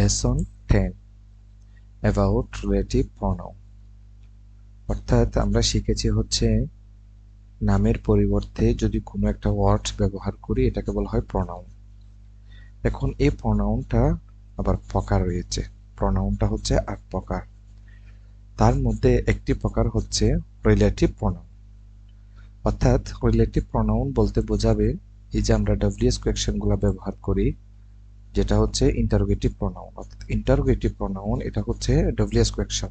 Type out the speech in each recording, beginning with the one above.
Lesson ten about relative pronoun অর্থাৎ আমরা শিখেছি হচ্ছে নামের পরিবর্তে যদি কোনো একটা ওয়ার্ড ব্যবহার করি, এটাকে বলা হয় প্রনাউন এখন এই প্রনাউনটা আবার প্রকার রয়েছে। প্রনাউনটা হচ্ছে আট প্রকার। তার মধ্যে একটি প্রকার হচ্ছে রিলেটিভ প্রনাউন অর্থাৎ রিলেটিভ প্রনাউন বলতে বোঝাবে এই যে আমরা ডাব্লিউএস কোয়েকশনগুলো ব্যবহার করি যেটা হচ্ছে ইন্টারোগেটিভ প্রনাউন অর্থাৎ ইন্টারোগেটিভ প্রনাউন এটা হচ্ছে ডাব্লিউএস কোয়েকশন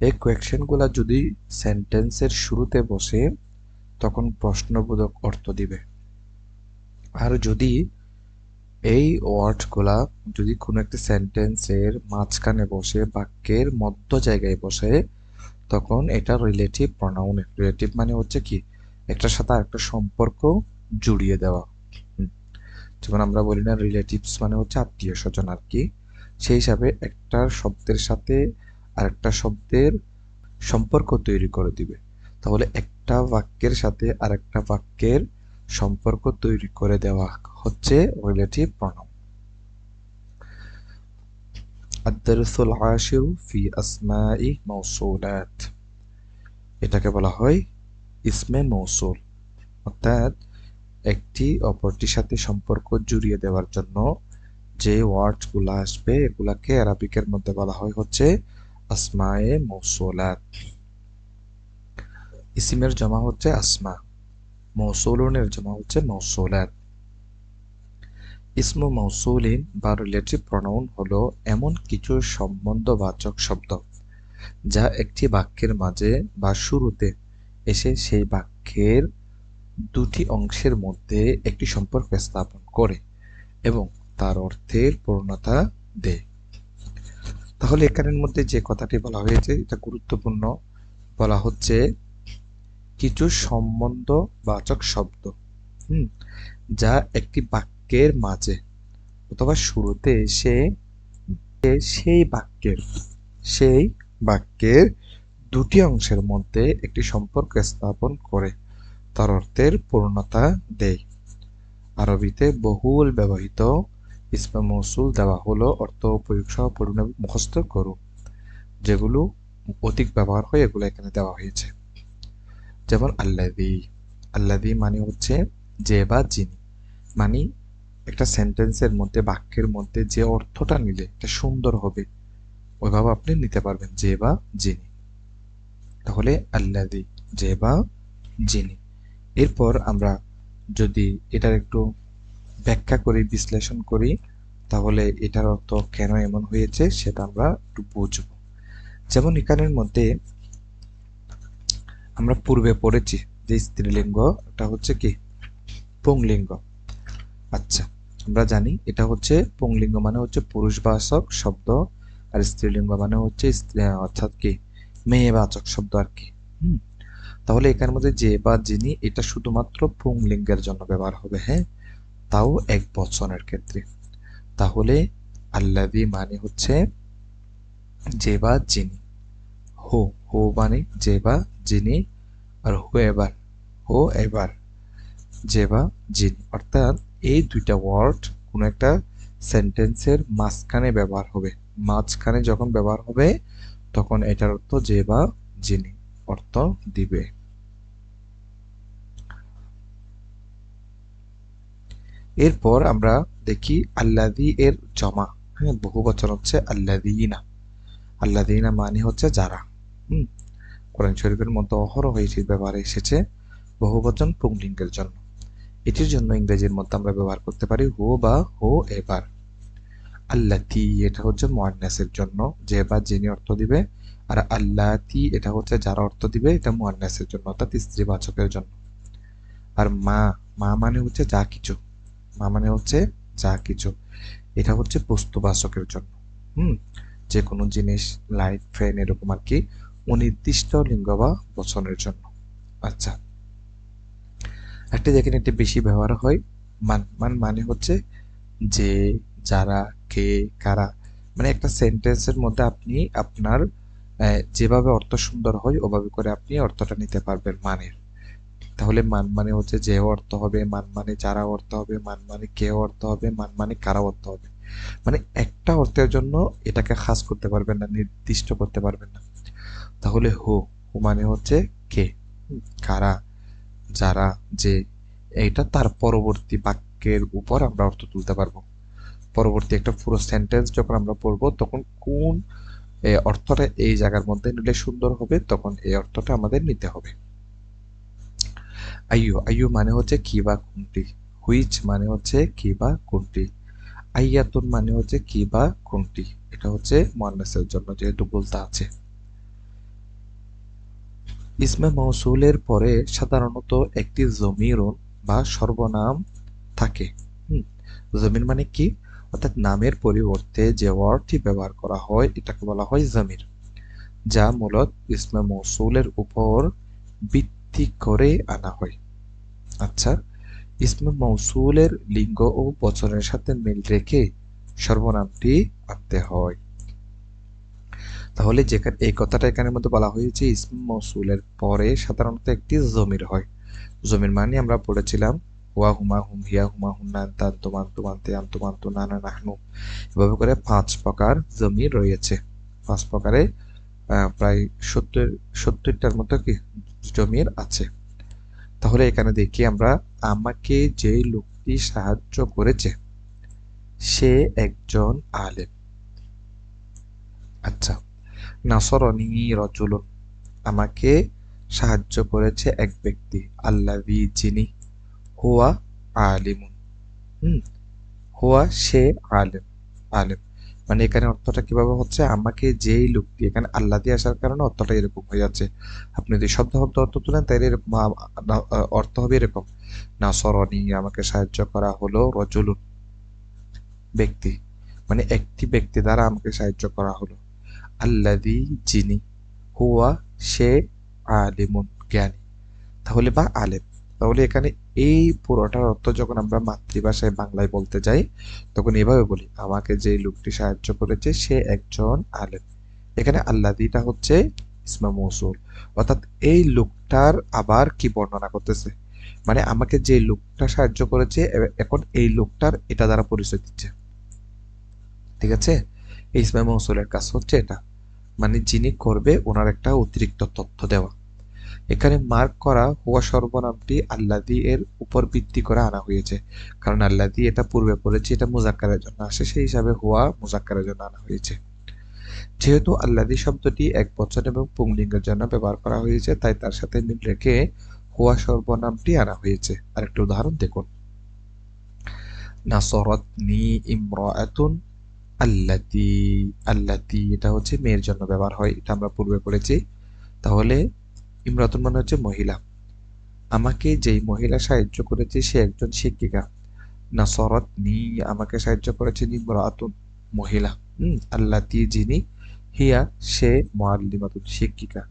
এই কোয়েকশনগুলো যদি সেন্টেন্সের শুরুতে বসে, তখন প্রশ্নবোধক অর্থ দিবে। আর যদি এই ওয়ার্ডগুলা যদি কোনো একটি সেন্টেন্সের মাঝখানে বসে, বাক্যের মধ্য জায়গায় বসে, তখন এটা রিলেটিভ প্রনাউন রিলেটিভ মানে হচ্ছে কি, একটার সাথে আরেকটা সম্পর্ক জুড়িয়ে দেওয়া। যখন আমরা বলি না রিলেটিভস মানে হচ্ছে আত্মীয় স্বজন আর কি, সেই হিসাবে একটা শব্দের সাথে আর একটা শব্দের সম্পর্ক তৈরি করে দিবে। তাহলে একটা বাক্যের সাথে আর একটা বাক্যের সম্পর্ক তৈরি করে দেওয়া হচ্ছে রিলেটিভ প্রণব আদারসুল আশিরু ফি আসমাই মৌসুলাত এটাকে বলা হয় ইসমে মৌসুল অর্থাৎ একটি অপরটির সাথে সম্পর্ক জুড়িয়ে দেওয়ার জন্য যে ওয়ার্ডগুলো আসবে, এগুলাকে আরবিকের মধ্যে বলা হয় হচ্ছে আসমায়ে মৌসুলাত। ইসিমের জমা হচ্ছে আসমা, মৌসুলনের জমা হচ্ছে মৌসুলাত। ইসমু মৌসুলিন বা রিলেটিভ প্রনাউন হলো এমন কিছু সম্বন্ধবাচক শব্দ, যা একটি বাক্যের মাঝে বা শুরুতে এসে সেই বাক্যের দুটি অংশের মধ্যে একটি সম্পর্ক স্থাপন করে এবং তার অর্থের পূর্ণতা দেয়। তাহলে এখানের মধ্যে যে কথাটি বলা হয়েছে, এটা গুরুত্বপূর্ণ। বলা হচ্ছে, কিছু সম্বন্ধ বাচক শব্দ, হুম, যা একটি বাক্যের মাঝে অথবা শুরুতে এসে সেই বাক্যের সেই বাক্যের দুটি অংশের মধ্যে একটি সম্পর্ক স্থাপন করে। তার অর্থের পূর্ণতা দেয় আরবিতে বহুল ব্যবহৃত ইসমা মৌসুল দেওয়া হলো অর্থ উপয়োগ সহ পূর্ণ মুখস্থ করুন যেগুলো অধিক ব্যবহার হয়, এগুলো এখানে দেওয়া হয়েছে। যেমন আল্লাদি আল্লাদি মানে হচ্ছে যে বা যিনি। মানে একটা সেন্টেন্সের মধ্যে, বাক্যের মধ্যে যে অর্থটা নিলে এটা সুন্দর হবে, ওইভাবে আপনি নিতে পারবেন, যে বা যিনি। তাহলে আল্লাদি যে বা যিনি। এরপর আমরা যদি এটার একটু ব্যাখ্যা করি, বিশ্লেষণ করি, তাহলে এটার অর্থ কেন এমন হয়েছে সেটা আমরা একটু বুঝব। যেমন এখানের মধ্যে আমরা পূর্বে পড়েছি যে স্ত্রীলিঙ্গ এটা হচ্ছে কি? পুংলিঙ্গ। আচ্ছা আমরা জানি এটা হচ্ছে পুংলিঙ্গ মানে হচ্ছে পুরুষবাচক শব্দ আর স্ত্রীলিঙ্গ মানে হচ্ছে অর্থাৎ কি? মেয়েবাচক শব্দ আর কি। হুম তাহলে এখানের মধ্যে যে বা যিনি, এটা শুধুমাত্র পুংলিঙ্গের জন্য ব্যবহার হবে হ্যাঁ? তাও এক বচনের ক্ষেত্রে। তাহলে আল্লাদি মানে হচ্ছে যে বা যিনি। হো হো মানে যে বা যিনি আর হো এবার। হো এবার, যে বা যিনি। অর্থাৎ এই দুইটা ওয়ার্ড কোনো একটা সেন্টেন্সের মাঝখানে ব্যবহার হবে। মাঝখানে যখন ব্যবহার হবে, তখন এটার অর্থ যে বা যিনি। অর্থ দিবে। এরপর আমরা দেখি আল্লাদি এর জমা। হ্যাঁ বহু বচন হচ্ছে আল্লাদিনা আল্লাদিনা মানে হচ্ছে যারা। হুম, কোরআন শরীফের মধ্যে অহরহ এটির ব্যবহারে এসেছে বহু বচন পুংলিঙ্গের জন্য। এটির জন্য ইংরেজির মধ্যে আমরা ব্যবহার করতে পারি হো বা হো এবার। আল্লাতি, এটা হচ্ছে মোয়ান্নাসের জন্য, যে বা যিনি অর্থ দিবে, আর আল্লাতি, এটা হচ্ছে যারা অর্থ দিবে, এটা মোয়ান্নাসের জন্য, অর্থাৎ স্ত্রীবাচকের জন্য। আর মা মা মানে হচ্ছে যা কিছু। মা মানে হচ্ছে যা কিছু। এটা হচ্ছে বস্তুবাচকের জন্য হুম? যে কোনো জিনিস লাইট ফ্যান এরকম আর কি অনির্দিষ্ট লিঙ্গ বা বচনের জন্য আচ্ছা। একটা দেখেন, একটি বেশি ব্যবহার হয় মান। মান মানে হচ্ছে যে, যারা, কে, কারা। মানে একটা সেন্টেন্সের মধ্যে আপনি আপনার যেভাবে অর্থ সুন্দর হয়, ওভাবে করে আপনি অর্থটা নিতে পারবেন মানের। তাহলে মান মানে হচ্ছে যে অর্থ হবে মান মানে যারা অর্থ হবে মান মানে কে অর্থ হবে মান মানে কারা অর্থ হবে? মানে একটা অর্থের জন্য এটাকে খাস করতে পারবেন না, নির্দিষ্ট করতে পারবেন না। তাহলে হো, হু মানে হচ্ছে কে? কারা? যারা? যে? এইটা তার পরবর্তী বাক্যের উপর আমরা অর্থ তুলতে পারব। পরবর্তী একটা পুরো সেন্টেন্স যখন আমরা পড়ব, তখন কোন অর্থটা এই জায়গার মধ্যে নিলে সুন্দর হবে, তখন এই অর্থটা আমাদের নিতে হবে। আইয়ু আইয়ু মানে হচ্ছে কি বা কোনটি? হুইচ মানে হচ্ছে কি বা কোনটি? আইয়াতুন মানে হচ্ছে কি বা কোনটি? এটা হচ্ছে মোয়ান্নাসের জন্য যেহেতু বলতে আছে। ইসমে মৌসুলের পরে সাধারণত একটি জমিরন বা সর্বনাম থাকে। জমির মানে কি? অর্থাৎ নামের পরিবর্তে যে ওয়ার্ডটি ব্যবহার করা হয়, এটাকে বলা হয় জমির, যা মূলত ইসমে মৌসুলের উপর ভিত্তি করে আনা হয়। আচ্ছা ইসমে মৌসুলের লিঙ্গ ও বচনের সাথে মিল রেখে সর্বনামটি আনতে হয়। তাহলে যেখানে, এই কথাটা এখানের মধ্যে বলা হয়েছে, ইসম মৌসুলের পরে সাধারণত একটি জমির হয়। জমির মানে আমরা পড়েছিলাম হুয়া হুমা হুম হিয়া হুমা হুন্না তান তুমান তুমান তু নানা নাহনু। এভাবে করে পাঁচ প্রকার জমির রয়েছে। পাঁচ প্রকারে প্রায় সত্তর, সত্তরটার মতো কি? জমির আছে। তাহলে এখানে দেখি আমরা, আমাকে যে লোকটি সাহায্য করেছে, সে একজন আলেম। আচ্ছা নাসরনি রজুলুন, আমাকে সাহায্য করেছে এক ব্যক্তি, আল্লাহি যিনি হুয়া আলিমুন। হুম, হুয়া সে আলেম আলেম। মানে এখানে অর্থটা কীভাবে হচ্ছে? আমাকে যেই লোকটি এখানে আল্লাহ দিয়ে আসার কারণে অর্থটা এরকম হয়ে যাচ্ছে। আপনি যদি শব্দ শব্দ অর্থ তুলেন তাহলে এরকম না- অর্থ হবে এরকম। নাসরনি, আমাকে সাহায্য করা হলো রজুলুন, ব্যক্তি। মানে একটি ব্যক্তি দ্বারা আমাকে সাহায্য করা হলো। আল্লাদি যিনি, হুয়া, সে আলিমুন, জ্ঞানী। তাহলে বা আলেম। তাহলে এখানে এই পুরোটার অর্থ যখন আমরা মাতৃভাষায় বাংলায় বলতে যাই, তখন এভাবে বলি, আমাকে যে লোকটি সাহায্য করেছে সে একজন আলেম। এখানে আল্লাদিটা হচ্ছে ইসমা মৌসুল। অর্থাৎ এই লোকটার আবার কি বর্ণনা করতেছে? মানে আমাকে যে লোকটা সাহায্য করেছে এখন এই লোকটার এটা দ্বারা পরিচয় দিচ্ছে। ঠিক আছে? ইসমা মৌসুলের কাজ হচ্ছে এটা। মানে যিনি করবে, ওনার একটা অতিরিক্ত তথ্য দেওয়া। এখানে মার্ক করা হুয়া সর্বনামটি আল্লাদি এর উপর ভিত্তি করে আনা হয়েছে। কারণ আল্লাদি এটা পূর্বে পড়েছে, এটা মুজাক্কারের জন্য আসে, সেই হিসাবে হুয়া মুজাক্কারের জন্য আনা হয়েছে। যেহেতু আল্লাদি শব্দটি এক বচন এবং পুংলিঙ্গের জন্য ব্যবহার করা হয়েছে, তাই তার সাথে মিল রেখে হুয়া সর্বনামটি আনা হয়েছে। আরেকটা উদাহরণ দেখুন। নাসরাতনি ইমরাআতুন আল্লাতি আল্লাতি এটা হচ্ছে মেয়ের জন্য ব্যবহার হয়, এটা আমরা পূর্বে পড়েছি। তাহলে ইমরাতুন মানে হচ্ছে মহিলা। আমাকে যেই মহিলা সাহায্য করেছে, সে একজন শিক্ষিকা। না নাসরত নি আমাকে সাহায্য করেছেন ইমরাতুন মহিলা। হুম, আল্লাতি যিনি, হিয়া সে মুআল্লিমাতুন শিক্ষিকা।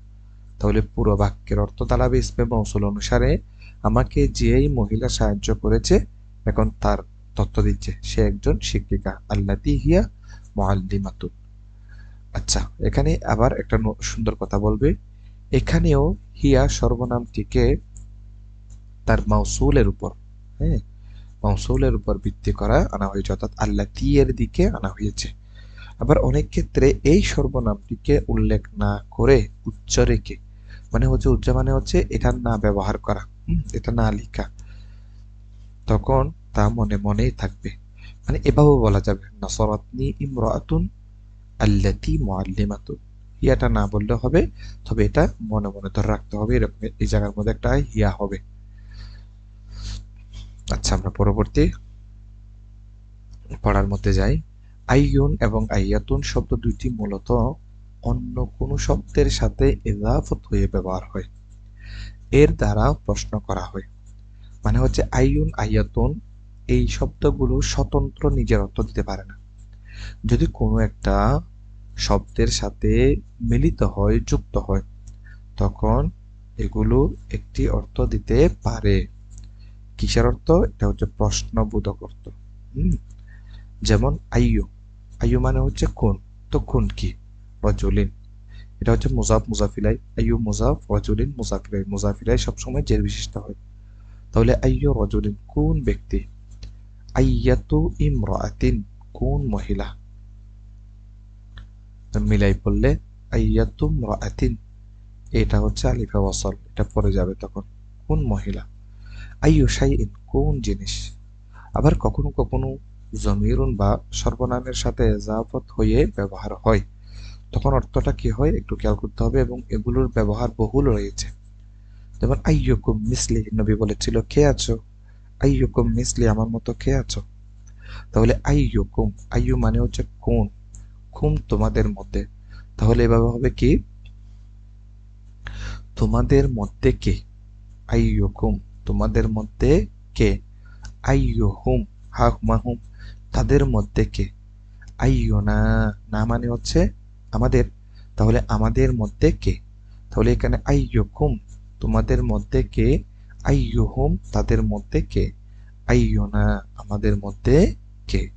তাহলে পুরো বাক্যের অর্থ দাঁড়াবে ইসমে মৌসুল অনুসারে আমাকে যেই মহিলা সাহায্য করেছে, এখন তার তথ্য দিচ্ছে, সে একজন শিক্ষিকা, আল্লাতি হিয়া মুআল্লিমাতুন আচ্ছা এখানে আবার একটা সুন্দর কথা বলবে। এখানেও হিয়া সর্বনামটিকে তার মাউসুলের উপর হ্যাঁ মাউসুলের উপর ভিত্তি করা আনা হয়েছে, অর্থাৎ আল্লাতি এর দিকে আনা হয়েছে। আবার অনেক ক্ষেত্রে এই সর্বনামটিকে উল্লেখ না করে উচ্চ রেখে মানে হচ্ছে উচ্চ মানে হচ্ছে এটা না ব্যবহার করা এটা না লেখা, তখন তা মনে মনেই থাকবে। মানে এভাবেও বলা যাবে, নাসরাতনি ইমরাতুন আল্লাতি মুআল্লিমাতুন। হিয়াটা না বললে হবে, তবে এটা মনে মনে ধরে রাখতে হবে, এরকম এই জায়গার মধ্যে একটা হিয়া হবে। আচ্ছা আমরা পরবর্তী পড়ার মধ্যে যাই। আইয়ুন এবং আইয়াতুন শব্দ দুইটি মূলত অন্য কোনো শব্দের সাথে ইজাফত হয়ে ব্যবহার হয়। এর দ্বারা প্রশ্ন করা হয়। মানে হচ্ছে আইয়ুন, আইয়াতুন এই শব্দগুলো স্বতন্ত্র নিজের অর্থ দিতে পারে না। যদি কোনো একটা শব্দের সাথে মিলিত হয়, যুক্ত হয়। তখন এগুলো একটি অর্থ দিতে পারে। কিসের অর্থ? এটা হচ্ছে প্রশ্নবোধক অর্থ। হুম? যেমন আইয়ু। আইয়ু মানে হচ্ছে কোন? তো কোন কি? রজুলিন এটা হচ্ছে মুজাফ মুজাফিলাই। আইয়ু মুজাফ রজুলিন মুজাফিলাই। মুজাফিলাই সবসময় জের বিশিষ্ট হয়। তাহলে আইয়ু রজুলিন কোন ব্যক্তি? আইয়াতু ইমরাতিন, কোন মহিলা? মিলাই পড়লে, আইয়াতুম রাআতিন এটা হচ্ছে আলিফা ওয়াসল এটা পরে যাবে তখন। কোন মহিলা? আইয়ু শাইইন, কোন জিনিস? আবার কখনো কখনো জমিরুন বা সর্বনামের সাথে এজাফত হয়ে ব্যবহার হয়। তখন অর্থটা কি হয়? একটু খেয়াল করতে হবে এবং এগুলোর ব্যবহার বহুল রয়েছে। যেমন, আইয়ুকুম মিসলি, নবী বলেছিল, কে আছো? আইয়ুকুম মিসলি, আমার মতো কে আছো? তাহলে আইয়ুকুম, আইয়ু মানে হচ্ছে কোন? কুম তোমাদের মধ্যে। তাহলে এভাবে হবে কি? তোমাদের মধ্যে কে? আইয়ুকুম তোমাদের মধ্যে কে? আইয়ুহুম। হা হুমাহুম তাদের মধ্যে কে? আইয়ুনা। না মানে হচ্ছে আমাদের। তাহলে আমাদের মধ্যে কে? তাহলে এখানে আইয়ুকুম তোমাদের মধ্যে কে? আইয়ুহুম। তাদের মধ্যে কে? আইয়ো না আমাদের মধ্যে কে?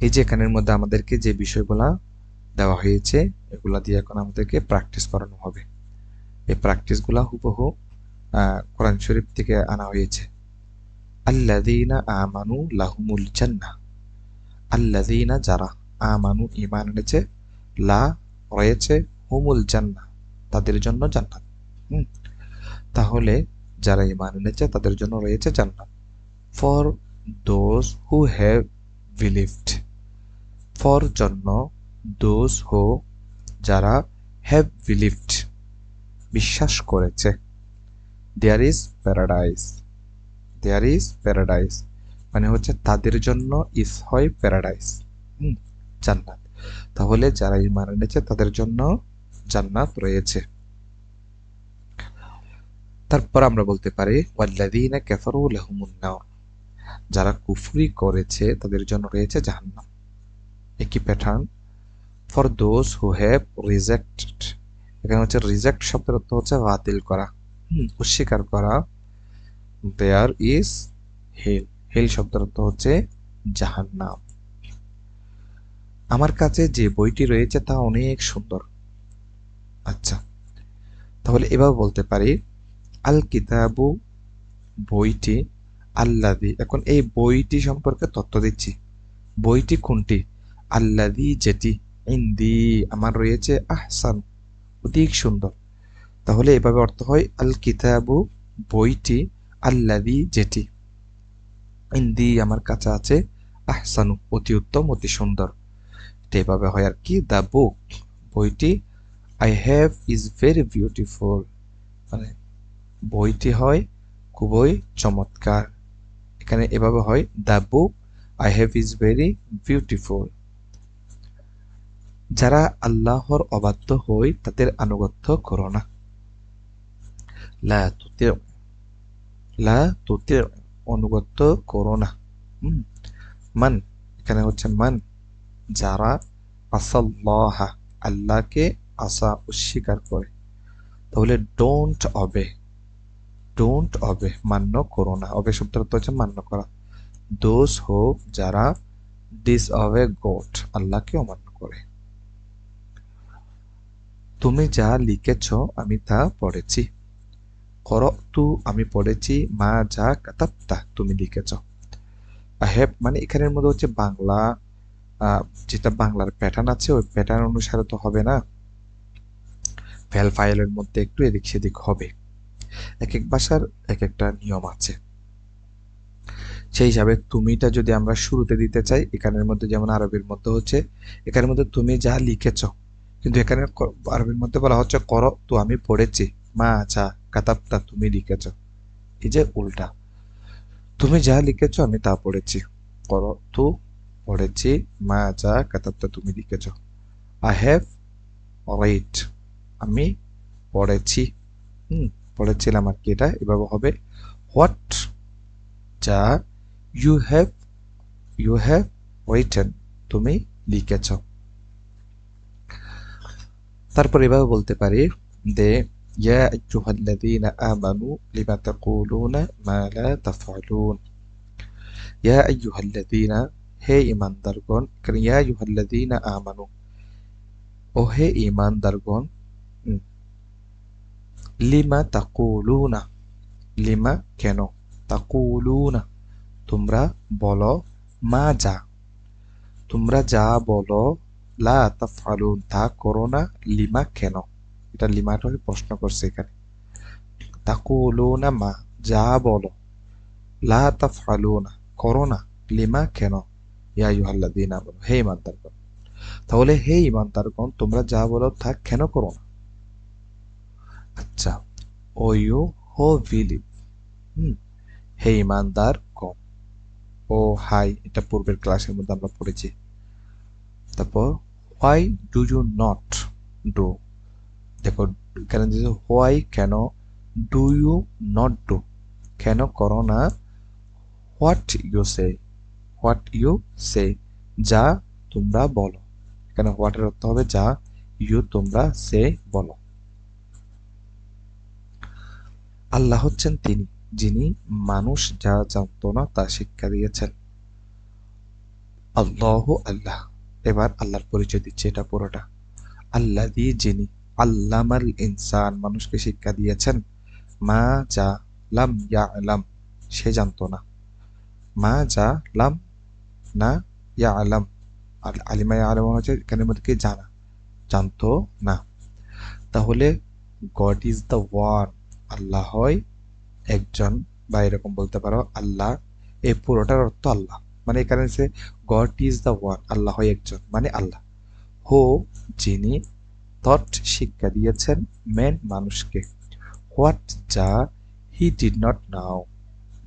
এই যে এখানের মধ্যে আমাদেরকে যে বিষয়গুলা দেওয়া হয়েছে, এগুলা দিয়ে এখন আমাদেরকে প্র্যাকটিস করানো হবে। এই প্র্যাকটিসগুলা হুবহু কোরআন শরীফ থেকে আনা হয়েছে। আল্লাদিনা আমানু লাহুমুল জান্নাহ। আল্লাদিনা যারা আমানু ইমান এনেছে, লা রয়েছে হুমুল জান্নাহ, তাদের জন্য জান্নাত। হুম? তাহলে যারা ইমান এনেছে, তাদের জন্য রয়েছে জান্নাত। For those who have believed for জন্য দোজ হো যারা হ্যাভ বিলিভড বিশ্বাস করেছে। There is paradise there is paradise মানে হচ্ছে তাদের জন্য ইস হয় প্যারাডাইস জান্নাত। তাহলে যারা ইমান এনেছে, তাদের জন্য জান্নাত রয়েছে। তারপর আমরা বলতে পারি, ওয়াল্লাযীনা কাফারু লাহুমুন নার। যারা কুফরি করেছে, তাদের জন্য রয়েছে জাহান্নাম। একই pattern for those who have rejected এখানে হচ্ছে রিজেক্ট শব্দের অর্থ হচ্ছে বাতিল করা অস্বীকার করা। দেয়ার ইজ হেল হেল শব্দের অর্থ হচ্ছে জাহান্নাম। আমার কাছে যে বইটি রয়েছে, তা অনেক সুন্দর। আচ্ছা তাহলে এভাবে বলতে পারি। আল কিতাবু বইটি আল্লাদি এখন এই বইটি সম্পর্কে তথ্য দিচ্ছি। বইটি কোনটি? আল্লাদি যেটি ইন্দি, আমার রয়েছে আহসান, অধিক সুন্দর। তাহলে এভাবে অর্থ হয় আল কিতাবু বইটি আল্লাদি যেটি ইন্দি, আমার কাছে আছে, আহসানু, অতি উত্তম, অতি সুন্দর। এভাবে হয় আর কি, দ্য বুক, বইটি I have is very beautiful. মানে বইটি হয় খুবই চমৎকার। এখানে এভাবে হয় the book I have is very beautiful যারা আল্লাহর অবাধ্য হই, তাদের আনুগত্য করো না। লা অনুগত্য করো না। মান, এখানে হচ্ছে মান। যারা আসাল্লাহা, আল্লাহকে আসা অস্বীকার করে, তাহলে ডোন্ট অবে ডোন্ট অবে, মান্য করো না। অবে অর্থ হচ্ছে মান্য করা। দোষ হোক যারা ডিস অবে গোট আল্লাহকে অমান্য করে। তুমি যা লিখেছ, আমি তা পড়েছি। কর তু আমি পড়েছি, মা যা কাতাপ্তা তুমি লিখেছ। হ্যাপ মানে এখানের মধ্যে হচ্ছে বাংলা যেটা বাংলার প্যাটার্ন আছে, ওই প্যাটার্ন অনুসারে তো হবে না। ফেল ফাইলের মধ্যে একটু এদিক সেদিক হবে। এক এক ভাষার এক একটা নিয়ম আছে। সেই হিসাবে তুমিটা যদি আমরা শুরুতে দিতে চাই, এখানের মধ্যে যেমন আরবির মধ্যে হচ্ছে, এখানের মধ্যে তুমি যা লিখেছ, কিন্তু এখানে আরবির মধ্যে বলা হচ্ছে কর, তো আমি পড়েছি। মা আচ্ছা কাতাবটা তুমি লিখেছ। এই যে উল্টা। তুমি যা লিখেছ আমি তা পড়েছি। কর, তু, পড়েছি। মা যা কাতাবটা তুমি লিখেছ। আই হ্যাভ রাইট আমি পড়েছি। হুম। পড়েছিলাম আর কি এটা? এভাবে হবে। হোয়াট যা you have you have written তুমি লিখেছ। তারপর এভাবে বলতে পারি দে ইয়া আইয়ুহাল্লাযীনা আমানু লিমা তাকুলুনা মা লা তাফআলুন? ইয়া আইয়ুহাল্লাযীনা, হে ঈমানদারগণ ইয়া আইয়ুহাল্লাযীনা আমানু, ও হে ঈমানদারগণ লিমা তাকুলুনা লিমা কেন তাকুলুনা তোমরা বলো মা যা তোমরা যা বলো লা তাফআলুন তা করো না লিমা কেন এটা লিমাটা প্রশ্ন করছে এখানে। তাকুলুনা মা যা বলো লা তাফআলুনা করো না লিমা কেন ইয়া আমানু হে ইমানদারগণ তাহলে হে ইমানদারগণ তোমরা যা বলো তা কেন করো না আচ্ছা ও ইউ হো বিলিভ হুম হে ইমানদার, কম। ও, হাই, এটা পূর্বের ক্লাসের মধ্যে আমরা পড়েছি। তারপর, why do you not do? দেখো, এখানে দিয়েছে হোয়াই কেন ডু ইউ নট ডু? কেন করো না what you say, what you say, যা তোমরা বলো। এখানে হোয়াটের অর্থ হবে যা ইউ তোমরা সে বলো। আল্লাহ হচ্ছেন তিনি, যিনি মানুষ যা জানত না তা শিক্ষা দিয়েছেন। আল্লাহ আল্লাহ। এবার আল্লাহর পরিচয় দিচ্ছে এটা পুরোটা। আল্লাহ দিয়ে যিনি আল্লামাল ইনসান, মানুষকে শিক্ষা দিয়েছেন। মা যা লাম ইয়া আলাম সে জানতো না। মা যা লাম না ইয়া আলাম আলিমা ইয়া আলাম হচ্ছে মধ্যে জানা? জানতো না। তাহলে God is the one Allah হয় একজন, বা এরকম বলতে পারো, আল্লাহ। এই পুরোটার অর্থ আল্লাহ। মানে এখানে সে God is the one Allah হয় একজন মানে আল্লাহ। হো, যিনি থট শিক্ষা দিয়েছেন মেন মানুষকে। হোয়াট যা হি ডিড নট নাও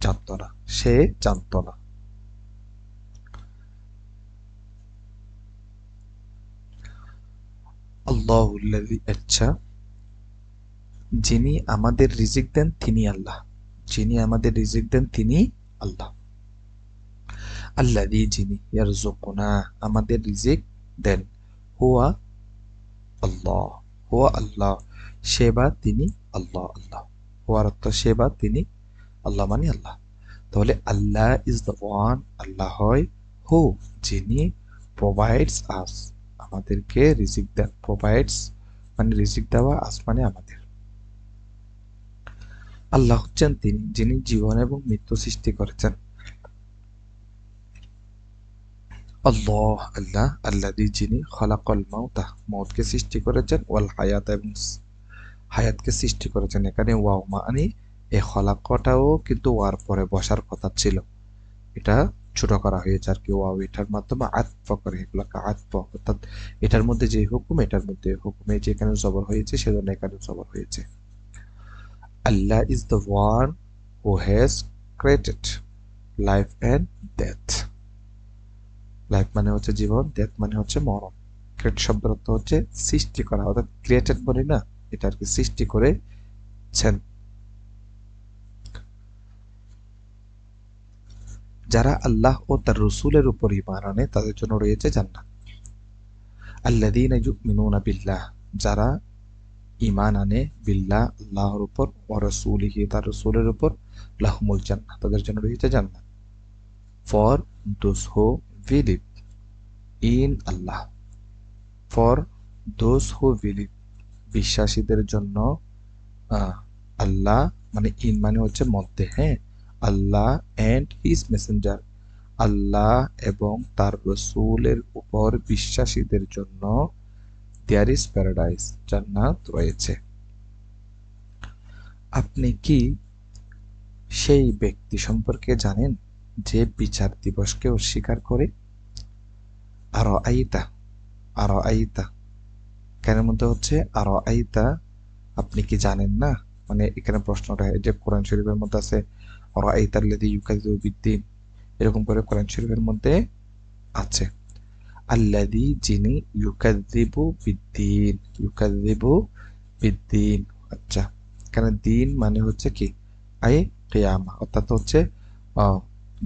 জানত না। সে জানত না। আল্লাহ আচ্ছা। যিনি আমাদের রিজিক দেন তিনি আল্লাহ। যিনি আমাদের রিজিক দেন তিনি আল্লাহ। আল্লাহ যিনি ইয়ারজুকুনা আমাদের রিজিক দেন, হুয়া আল্লাহ হুয়া আল্লাহ, সেবা তিনি আল্লাহ আল্লাহ। হুয়ার অর্থ সেবা তিনি আল্লাহ মানে আল্লাহ। তাহলে Allah is the one Allah হয় হু যিনি প্রোভাইডস আস আমাদেরকে রিজিক দেন প্রোভাইডস মানে রিজিক দেওয়া আস মানে আমাদের। আল্লাহ হচ্ছেন তিনি, যিনি জীবন এবং মৃত্যু সৃষ্টি করেছেন। আল্লাহ আল্লাহ আল্লাদি যিনি খলাকল মাউতা মৌতকে সৃষ্টি করেছেন, ওয়াল হায়াত এবং হায়াতকে সৃষ্টি করেছেন। এখানে ওয়াও এই খলাকটাও কিন্তু ওয়ার পরে বসার কথা ছিল। এটা ছোট করা হয়েছে আর কি, ওয়াও এটার মাধ্যমে আত্ম করে, এগুলোকে আত্ম অর্থাৎ এটার মধ্যে যে হুকুম, এটার মধ্যে হুকুমে যেখানে জবর হয়েছে, সেজন্য এখানে জবর হয়েছে। Allah is the one who has created life and death life মানে হচ্ছে জীবন ডেথ মানে হচ্ছে মরণ। ক্রিয়েট শব্দের অর্থ হচ্ছে সৃষ্টি করা, অর্থাৎ ক্রিয়েটেড বলি না, এটা আর কি সৃষ্টি করেছেন যারা আল্লাহ ও তার রসুলের উপর ইমান আনে, তাদের জন্য রয়েছে জান্নাত। আল্লাযীনা ইউমিনুনা বিল্লাহ, যারা ইমান আনে বিল্লাহ, আল্লাহর উপর ও রসুলিহি, তার রসুলের উপর লাহুমুল জান্নাহ, তাদের জন্য রয়েছে জান্নাত। For those who believe in Allah. For those who believe বিশ্বাসীদের জন্য আল্লাহ মানে ইন মানে হচ্ছে মধ্যে হ্যাঁ? Allah and his messenger Allah এবং তার রসুলের উপর বিশ্বাসীদের জন্য দেয়ার ইজ প্যারাডাইস জান্নাত রয়েছে। আপনি কি সেই ব্যক্তি সম্পর্কে জানেন যে বিচার দিবসকে অস্বীকার করে? আর আইতা আর আইতা কেন মধ্যে হচ্ছে আরও আইতা আপনি কি জানেন না? মানে এখানে প্রশ্নটা যে কোরআন শরীফের মধ্যে আছে আর আইতার লেদি ইউকাদিউ এরকম করে কোরআন শরীফের মধ্যে আছে। আল্লাদি যিনি ইউকাদিবু বিদ্দিন ইউকাদিবু বিদ্দিন আচ্ছা এখানে দিন মানে হচ্ছে কি? আই কেয়ামা অর্থাৎ হচ্ছে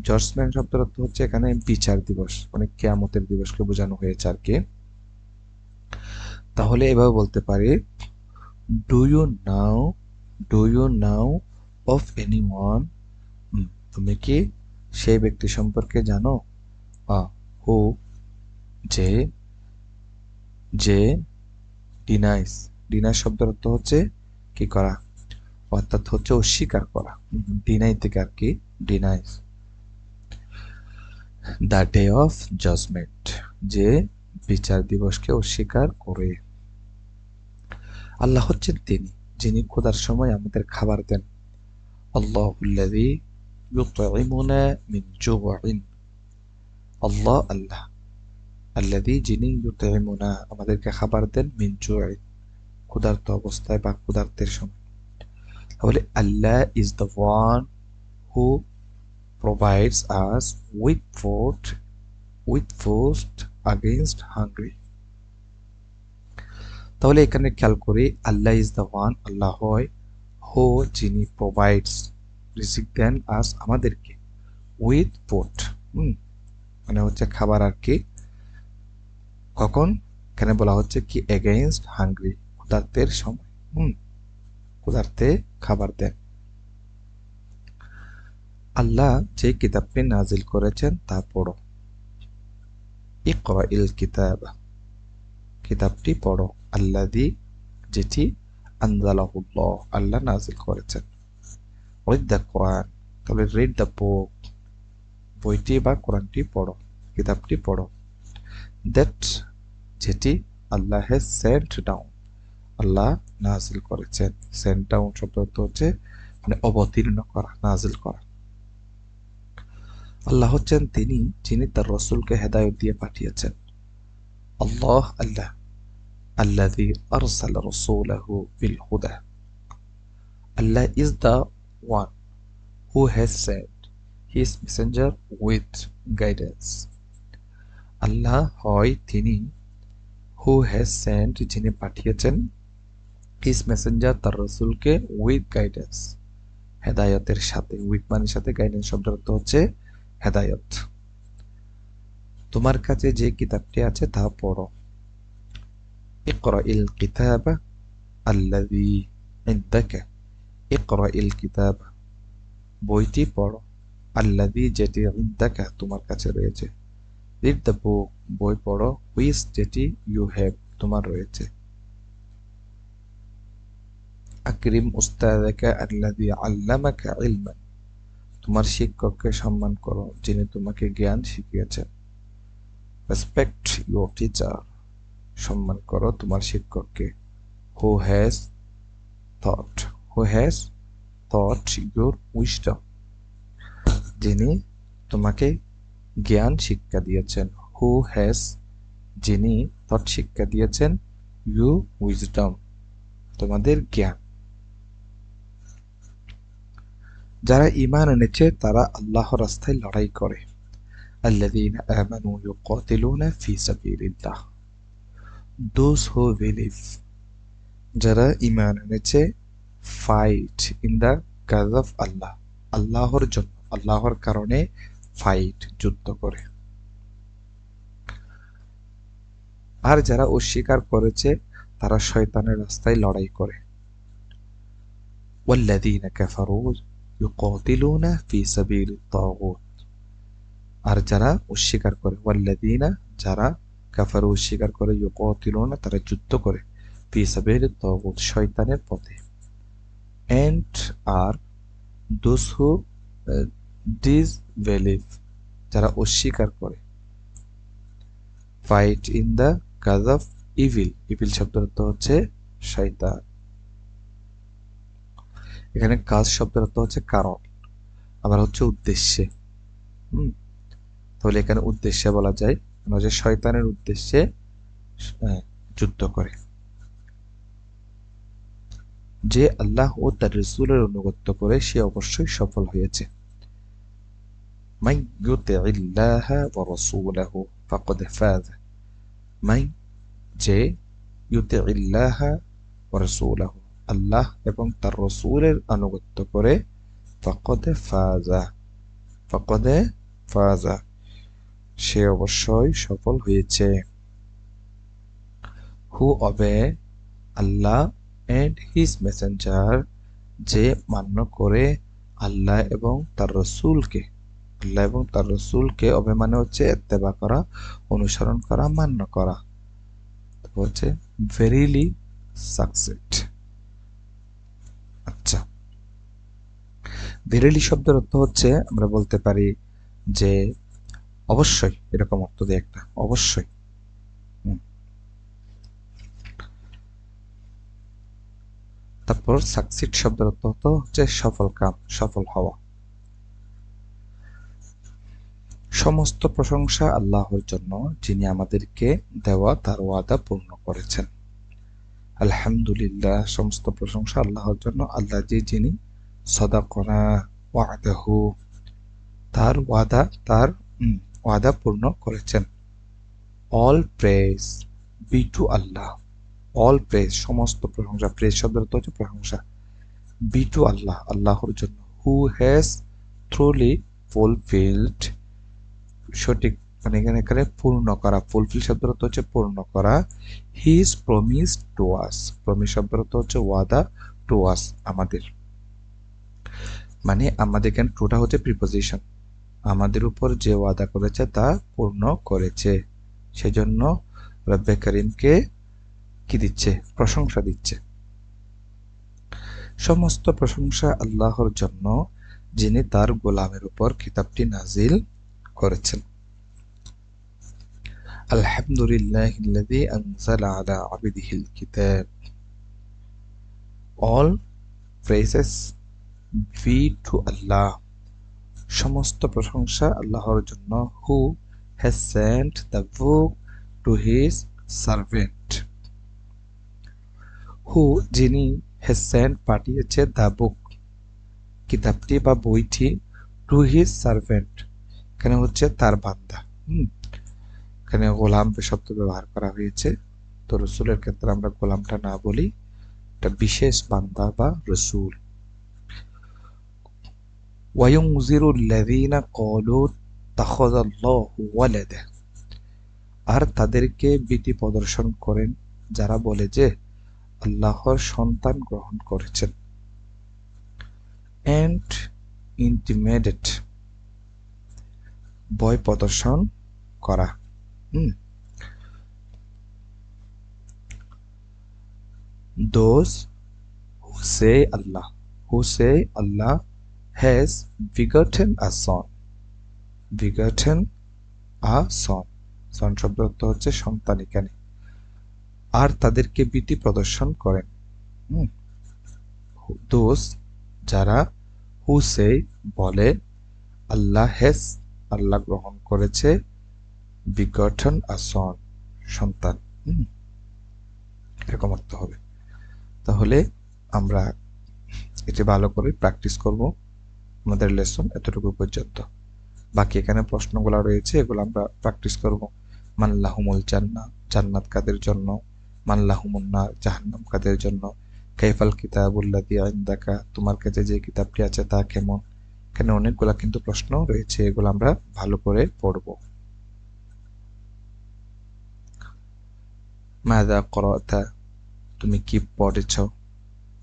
জজমেন্ট শব্দের অর্থ হচ্ছে এখানে বিচার দিবস মানে কেয়ামতের দিবসকে বোঝানো হয়েছে আর কি। তাহলে এভাবে বলতে পারি do you know do you know of anyone তুমি কি সেই ব্যক্তি সম্পর্কে জানো? হু যে যে ডিনাইস ডিনাইস শব্দের অর্থ হচ্ছে কি করা? অর্থাৎ হচ্ছে অস্বীকার করা। ডিনাই থেকে আর কি? ডিনাইস the day of judgment. যে বিচার দিবসকে অস্বীকার করে। আল্লাহ হচ্ছেন তিনি, যিনি খোদার সময় আমাদের খাবার দেন। আল্লাহ আল্লাহ। আল্লাযী যিনি ইউতঈমুনা আমাদেরকে খাবার দেন মিন জুওয়িন ক্ষুধার্ত অবস্থায় বা ক্ষুধার্তের সময়। তাহলে Allah is the one who provides us with food with food against hungry. তাহলে এখানে খেয়াল করি, Allah is the one Allah হয় হো যিনি প্রোভাইডস রিসিক দেন আস আমাদেরকে উইথ ফুড মানে হচ্ছে খাবার আর কি কখন? এখানে বলা হচ্ছে কি এগেইনস্ট হাঙ্গ্রি ক্ষুধার্তের সময়। হুম, ক্ষুধার্তে খাবার দেন। আল্লাহ যে কিতাবটি নাজিল করেছেন তা পড়ো। ইকরা ইল কিতাব। কিতাবটি পড়ো। আল্লাদি যেটি আনজালাহুল্লাহ, আল্লাহ নাজিল করেছেন। রিড দ্য কোরআন তাহলে রিড দ্য বুক বইটি বা কোরআনটি পড়ো, কিতাবটি পড়ো। দ্যাট যেটি আল্লাহ সেন্ট ডাউন আল্লাহ নাজিল করেছেন। সেন্ট ডাউন শব্দ হচ্ছে মানে অবতীর্ণ করা নাজিল করা। আল্লাহ হচ্ছেন তিনি যিনি তার রসুলকে হেদায়ত দিয়ে পাঠিয়েছেন। আল্লাহ আল্লাহ আল্লাহি আল্লাহ হয় তিনি হু হ্যাজ সেন্ট যিনি পাঠিয়েছেন হিস মেসেঞ্জার তার রসুলকে উইথ গাইডেন্স হেদায়তের সাথে উইথ মানের সাথে গাইডেন্স শব্দের অর্থ হচ্ছে হেদায়ত। তোমার কাছে যে কিতাবটি আছে তা পড়ো। ইকরা কিতাব আল্লাদি ইন্দাকা। ইকরা কিতাব, বইটি পড়ো। আল্লাদি যেটি ইন্দাকা তোমার কাছে রয়েছে। রিড দ্য বুক বই পড়ো হুইস যেটি ইউ হ্যাভ তোমার রয়েছে? আকরিম উস্তাদাকা আল্লাদি আল্লামাকা ইলমান, তোমার শিক্ষককে সম্মান করো, যিনি তোমাকে জ্ঞান শিখিয়েছেন। রেসপেক্ট ইউর টিচার সম্মান করো তোমার শিক্ষককে। Who has thought who has thought your wisdom যিনি তোমাকে জ্ঞান শিক্ষা দিয়েছেন হু হ্যাজ যিনি থট শিক্ষা দিয়েছেন ইউ উইজডম তোমাদের জ্ঞান যারা ইমান এনেছে তারা আল্লাহ রাস্তায় লড়াই করে الذين آمنوا يقاتلون في سبيل الله those who believe যারা ইমান এনেছে fight in the cause of Allah আল্লাহর জন্য আল্লাহর কারণে ফাইট যুদ্ধ করে আর যারা অস্বীকার করেছে তারা শয়তানের রাস্তায় লড়াই করে والذين كفروا يقاتلون في سبيل الطاغوت আর যারা অস্বীকার করে ওয়াল্লাদিনা যারা কাফার অস্বীকার করে ইউকাতিলুনা তারা যুদ্ধ করে ফি সাবিল তাগুত শয়তানের পথে এন্ড আর দোজ হু ডিজ ভেলিভ যারা অস্বীকার করে। Fight in the cause of evil evil শব্দের অর্থ হচ্ছে শয়তান। এখানে কাজ শব্দের অর্থ হচ্ছে কারণ, আবার হচ্ছে উদ্দেশ্যে। হুম? তাহলে এখানে উদ্দেশ্যে বলা যায় যে শয়তানের উদ্দেশ্যে যুদ্ধ করে। যে আল্লাহ ও তার রসুলের অনুগত্য করে সে অবশ্যই সফল হয়েছে। من يطع الله ورسوله فقد فاز من যে يطع الله ورسوله আল্লাহ এবং তার রসুলের আনুগত্য করে ফকদে ফাজা ফকদে ফাজা সে অবশ্যই সফল হয়েছে who obey Allah and his messenger যে মান্য করে আল্লাহ এবং তার রসুলকে আল্লাহ এবং তার রসুলকে অবে মানে হচ্ছে এত্তেবা করা, অনুসরণ করা, মান্য করা। হচ্ছে ভেরিলি সাকসেট আচ্ছা। ভেরিলি শব্দের অর্থ হচ্ছে, আমরা বলতে পারি যে, অবশ্যই। এরকম অর্থ দিয়ে একটা, অবশ্যই। তারপর সাকসিড শব্দের অর্থ হচ্ছে সফল কাম, সফল হওয়া। সমস্ত প্রশংসা আল্লাহর জন্য, যিনি আমাদেরকে দেওয়া, তার ওয়াদা পূর্ণ করেছেন। আলহামদুলিল্লাহ, সমস্ত প্রশংসা আল্লাহর জন্য, আল্লাহ যে যিনি সদাকনা ওয়াদাহু, তার ওয়াদা তার ওয়াদা পূর্ণ করেছেন। All praise be to Allah all praise সমস্ত প্রশংসা প্রেস শব্দের অর্থ হচ্ছে প্রশংসা। বি টু আল্লাহ আল্লাহর জন্য। হু হ্যাজ থ্রুলি ফুলফিল্ড সঠিক মানে এখানে এখানে পূর্ণ করা ফুলফিল শব্দের অর্থ হচ্ছে পূর্ণ করা। His promise to us promise শব্দের অর্থ হচ্ছে ওয়াদা টু আস আমাদের। মানে আমাদের এখানে টুটা হচ্ছে প্রিপোজিশন আমাদের উপর যে ওয়াদা করেছে তা পূর্ণ করেছে। সেজন্য রব্বে করিমকে কি দিচ্ছে? প্রশংসা দিচ্ছে। সমস্ত প্রশংসা আল্লাহর জন্য, যিনি তার গোলামের উপর কিতাবটি নাজিল করেছেন। আলহামদুলিল্লাহ আবিদিহিল all praises be to Allah সমস্ত প্রশংসা আল্লাহর জন্য। Who has sent the book to his servant who যিনি হ্যাজ সেন্ট পাঠিয়েছে দ্য বুক কিতাবটি বা বইটি টু হিজ সার্ভেন্ট এখানে হচ্ছে তার বান্দা হুম এখানে গোলাম শব্দ ব্যবহার করা হয়েছে তো রসুলের ক্ষেত্রে আমরা গোলামটা না বলি এটা বিশেষ বান্দা বা রসুল وينذر الذين قالوا اتخذ الله ولدا আর তাদেরকে ভীতি প্রদর্শন করেন যারা বলে যে আল্লাহর সন্তান গ্রহণ করেছেন এন্ড ইন্টিমেডেট ভয় প্রদর্শন করা। who say Allah who say Allah has begotten a son begotten a son son শব্দ হচ্ছে সন্তান এখানে। আর তাদেরকে ভীতি প্রদর্শন করেন। দোষ যারা হু সে বলে, আল্লাহ হেস আল্লাহ গ্রহণ করেছে, বিগঠন আ সন, সন্তান। এরকম অর্থ হবে। তাহলে আমরা এটি ভালো করে প্র্যাকটিস করব। আমাদের লেসন এতটুকু পর্যন্ত। বাকি এখানে প্রশ্নগুলো রয়েছে, এগুলো আমরা প্র্যাকটিস করব। মাল্লাহুমুল জান্নাত জান্নাত কাদের জন্য? মাল্লাহুমুন্নার জাহান্নাম কাদের জন্য? কাইফাল কিতাবুল্লাদি ইনদাকা তোমার কাছে যে কিতাবটি আছে তা কেমন? এখানে অনেকগুলা কিন্তু প্রশ্ন রয়েছে, এগুলো আমরা ভালো করে পড়ব। মাদা করাতা? তুমি কি পড়েছ?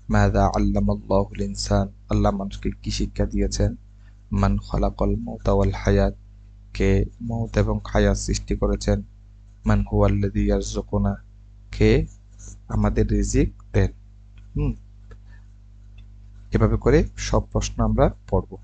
মাদা আল্লামাল্লাহুল ইনসান? আল্লাহ মানুষকে কি শিক্ষা দিয়েছেন? মান খলাকল মৌতা ওয়াল হায়াত। কে মৌত এবং হায়াত সৃষ্টি করেছেন? মান হুয়াল্লাযী ইয়ারযুকুনা। কে আমাদের রিজিক দেন? হুম, এভাবে করে সব প্রশ্ন আমরা পড়ব।